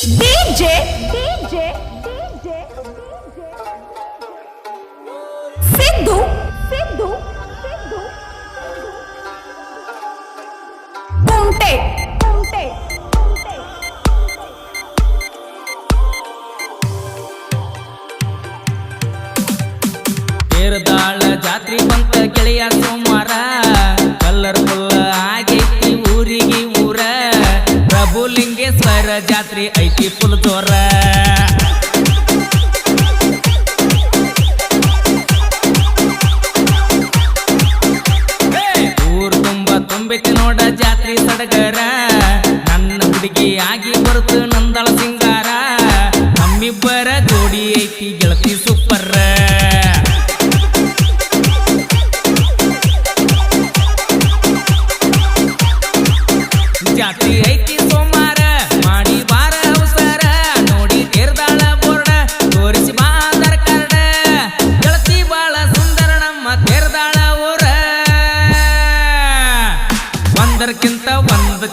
DJ DJ DJ Sidhu Sidhu Sidhu Punte. Punte. Teradal ಜಾತ್ರೆ ಬಂತ ಗೆಳೆಯ ಸೋಮಾರ ಕಲ್ಲರ್ ಫುಲ್ ಆಗಿ ಜಾತ್ರಿ ಐತಿ ಪುಲ್ ಜೋರ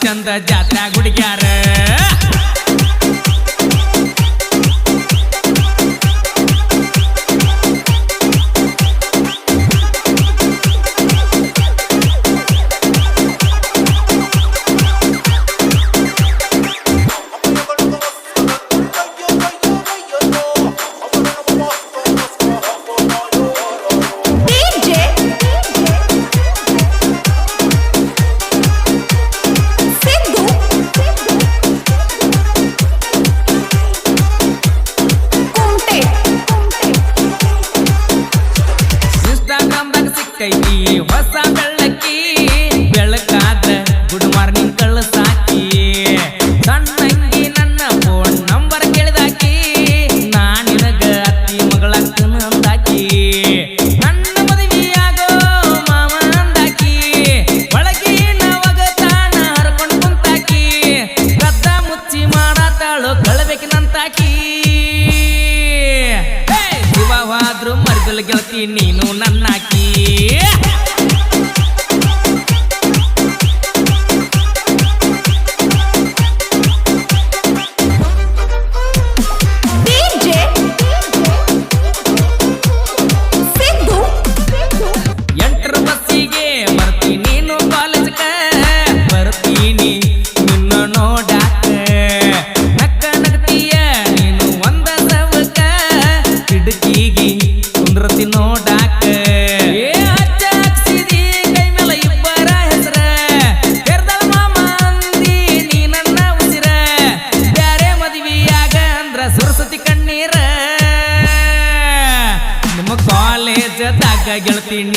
ಚಂದ ಜಾತ್ರೆ ಗುಡಿಗ್ಯಾರ. ಆದ್ರೂ ಮರದಲ್ಲಿ ಗೆಳತಿ ನೀನು ನನ್ನಾಕಿ. de.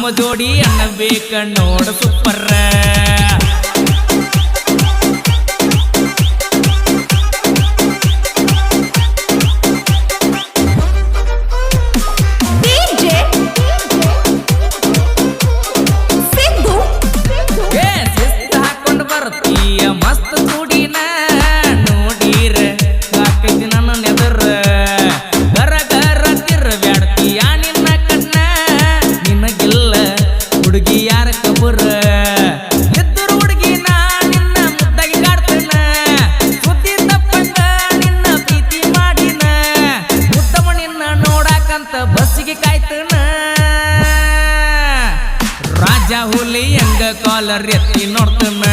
ನಮ್ಮ ಜೋಡಿ ಅನ್ನ ಬೇಕ ನೋಡ ಸುಪ್ಪರ್ರ ಹುಲಿ ಹೆಂಗ ಕಾಲರ್ ಎತ್ತಿ ನೋಡ್ತನ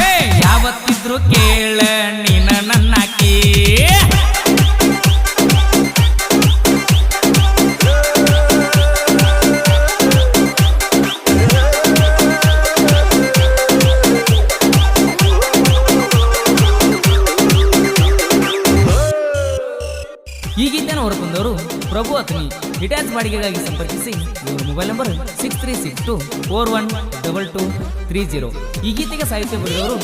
ಏ ಯಾವತ್ತಿದ್ರು ಕೇಳ ನೀನ ಪ್ರಭು ಅತ್ನಿ ಡಿಟ್ಯಾಚ್ ಬಾಡಿಗೆಗಾಗಿ ಸಂಪರ್ಕಿಸಿ ಇವರ mobile number six three six two four one double two three zero ಈ ಗೀತೆಗೆ ಸಾಹಿತ್ಯ ಬರೆದವರು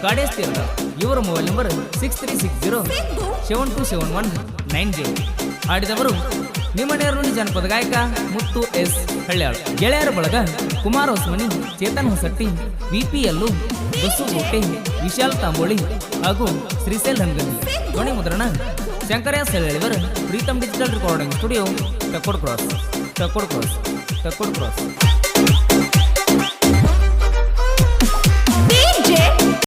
ಕಾಡೇಶ್ ಇವರ mobile number six three six zero seven two seven one nine zero ಆಡಿದವರು ನಿಮ್ಮ ನೇರುಣಿ ಜನಪದ ಗಾಯಕ ಮುತ್ತು ಎಸ್ ಹಳ್ಳಿಯಾಳು ಗೆಳೆಯರ ಬಳಗ ಕುಮಾರ್ ಹೊಸಮನಿ, ಚೇತನ್ ಹೊಸಟ್ಟಿ ಎಲ್ಲು ಬಸ್ಸು ಗೋಟೆ ವಿಶಾಲ್ ತಾಂಬೋಳಿ ಹಾಗೂ ಶ್ರೀಶೈಲ್ ಹಂಗಲಿ. ಧ್ವನಿ ಮುದ್ರಣ ಶಂಕರ್ಯ ಸೆಳೆಯವರು Preetam digital recording studio Takod cross Takod cross Takod cross